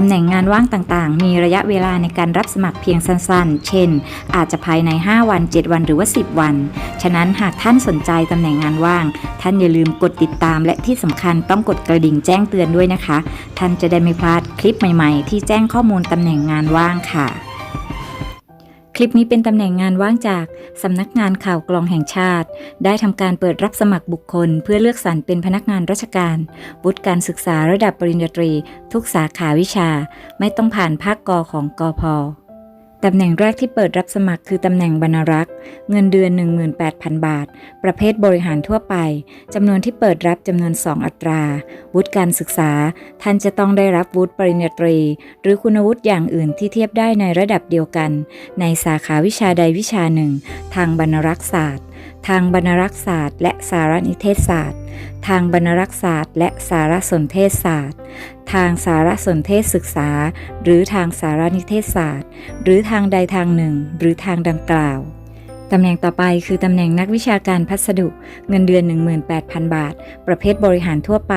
ตำแหน่งงานว่างต่างๆ มีระยะเวลาในการรับสมัครเพียงสั้นๆ เช่น อาจจะภายใน 5 วัน 7 วันหรือว่า 10 วัน ฉะนั้นหากท่านสนใจตำแหน่งงานว่าง ท่านอย่าลืมกดติดตาม และที่สำคัญต้องกดกระดิ่งแจ้งเตือนด้วยนะคะ ท่านจะได้ไม่พลาดคลิปใหม่ๆ ที่แจ้งข้อมูลตำแหน่งงานว่างค่ะ คลิปนี้เป็นตำแหน่งงานว่างจากสำนักงานข่าวกรองแห่งชาติ ได้ทำการเปิดรับสมัครบุคคล เพื่อเลือกสรรเป็นพนักงานราชการวุฒิการศึกษาระดับปริญญาตรี ทุกสาขาวิชา ไม่ต้องผ่านภาคกอของกอพ ตำแหน่งแรกที่เปิดรับสมัครคือตำแหน่งบรรณรักษ์ เงินเดือน 18,000 บาท ประเภทบริหารทั่วไป จำนวนที่เปิดรับจำนวน 2 อัตรา วุฒิการศึกษา ท่านจะต้องได้รับวุฒิปริญญาตรี หรือคุณวุฒิอย่างอื่นที่เทียบได้ในระดับเดียวกัน ในสาขาวิชาใดวิชาหนึ่ง ทางบรรณรักษศาสตร์ ทางบรรณรักษศาสตร์และสารนิเทศศาสตร์ ทางบรรณรักษศาสตร์และสารสนเทศศาสตร์ ทางสารสนเทศศึกษา หรือทางสารนิเทศศาสตร์ หรือทางใดทางหนึ่ง หรือทางดังกล่าว ตำแหน่งต่อไปคือตำแหน่งนักวิชาการพัสดุ เงินเดือน 18,000 บาท ประเภทบริหารทั่วไป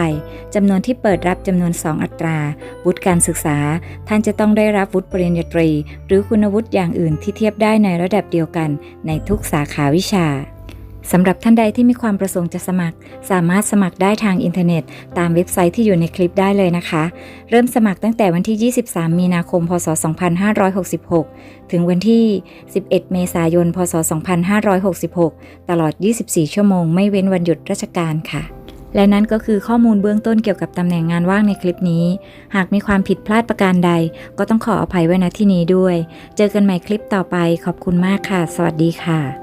จำนวนที่เปิดรับจำนวน 2 อัตรา วุฒิการศึกษา ท่านจะต้องได้รับวุฒิปริญญาตรี หรือคุณวุฒิอย่างอื่นที่เทียบได้ในระดับเดียวกันในทุกสาขาวิชา สำหรับท่านใดที่มีความประสงค์จะสมัคร สามารถสมัครได้ทางอินเทอร์เน็ต ตามเว็บไซต์ที่อยู่ในคลิปได้เลยนะคะ เริ่มสมัครตั้งแต่วันที่ 23 มีนาคม พศ 2566 ถึงวันที่ 11 เมษายน พศ 2566 ตลอด 24 ชั่วโมง ไม่เว้นวันหยุดราชการค่ะและนั่นก็คือข้อมูลเบื้องต้นเกี่ยวกับตำแหน่งงานว่างในคลิปนี้ หากมีความผิดพลาดประการใด ก็ต้องขออภัยไว้ณที่นี้ด้วย เจอกันใหม่คลิปต่อไป ขอบคุณมากค่ะ สวัสดีค่ะ